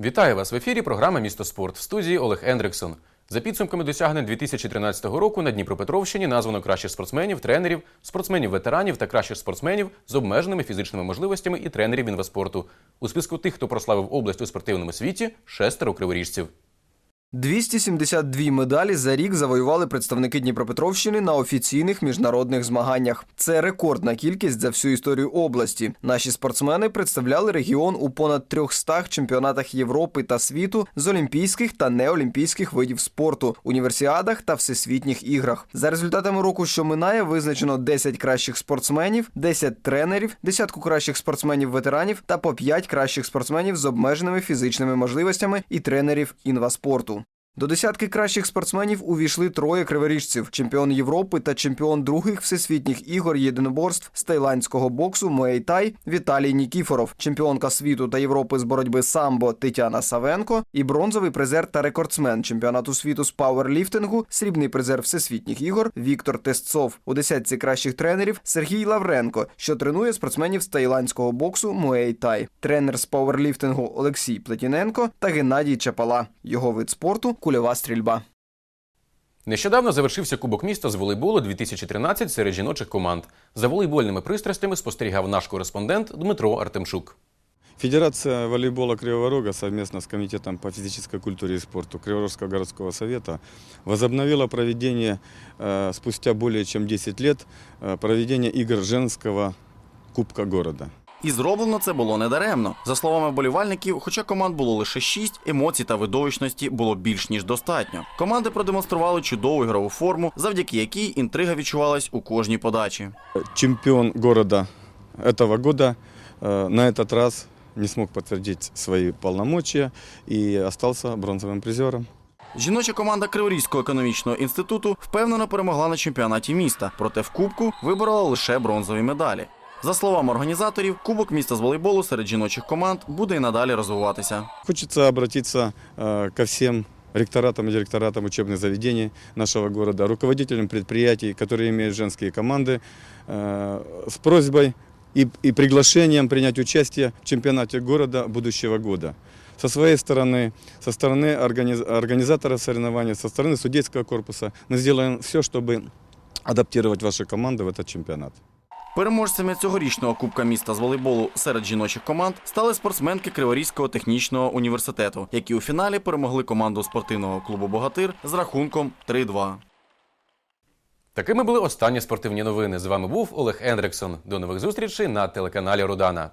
Вітаю вас в ефірі. Програма Місто спорт в студії Олег Ендриксон. За підсумками досягнень 2013 року на Дніпропетровщині названо кращих спортсменів, тренерів, спортсменів-ветеранів та кращих спортсменів з обмеженими фізичними можливостями і тренерів інваспорту. У списку тих, хто прославив область у спортивному світі, шестеро криворіжців. 272 медалі за рік завоювали представники Дніпропетровщини на офіційних міжнародних змаганнях. Це рекордна кількість за всю історію області. Наші спортсмени представляли регіон у понад 300 чемпіонатах Європи та світу з олімпійських та неолімпійських видів спорту, універсіадах та всесвітніх іграх. За результатами року, що минає, визначено 10 кращих спортсменів, 10 тренерів, десятку кращих спортсменів-ветеранів та по 5 кращих спортсменів з обмеженими фізичними можливостями і тренерів інваспорту. До десятки кращих спортсменів увійшли троє криворіжців: чемпіон Європи та чемпіон других всесвітніх ігор єдиноборств з тайландського боксу Муейтай Віталій Нікіфоров, чемпіонка світу та Європи з боротьби самбо Тетяна Савенко і бронзовий призер та рекордсмен чемпіонату світу з пауерліфтингу, срібний призер всесвітніх ігор Віктор Тестцов. У десятці кращих тренерів Сергій Лавренко, що тренує спортсменів з тайландського боксу Муейтай, тренер з пауерліфтингу Олексій Плетіненко та Геннадій Чапала. Його вид спорту кульова стрільба. Нещодавно завершився Кубок міста з волейболу 2013 серед жіночих команд. За волейбольними пристрастями спостерігав наш кореспондент Дмитро Артемчук. Федерация волейбола Кривого Рога совместно с Комитетом по физической культуре и спорту Криворожского городского совета возобновила проведение э, спустя более чем 10 лет э, проведение игр женского Кубка города. І зроблено це було недаремно. За словами болівальників, хоча команд було лише шість, емоцій та видовищності було більш ніж достатньо. Команди продемонстрували чудову ігрову форму, завдяки якій інтрига відчувалась у кожній подачі. Чемпион города этого года э, на этот раз не смог подтвердить свои полномочия и остался бронзовым призером. Жіноча команда Криворізького економічного інституту впевнено перемогла на чемпіонаті міста, проте в кубку виборола лише бронзові медалі. За словами організаторів, кубок міста з волейболу серед жіночих команд буде і надалі розвиватися. Хочется обратиться э, ко всем ректоратам и директоратам учебных заведений нашего города, руководителям предприятий, которые имеют женские команды, э, с просьбой и, и приглашением принять участие в чемпионате города будущего года. Со своей стороны, со стороны организ- организатора соревнований, со стороны судейского корпуса мы сделаем все, чтобы адаптировать ваши команды в этот чемпионат. Переможцями цьогорічного кубка міста з волейболу серед жіночих команд стали спортсменки Криворізького технічного університету, які у фіналі перемогли команду спортивного клубу Богатир з рахунком 3-2. Такими були останні спортивні новини. З вами був Олег Ендриксон. До нових зустрічей на телеканалі Рудана.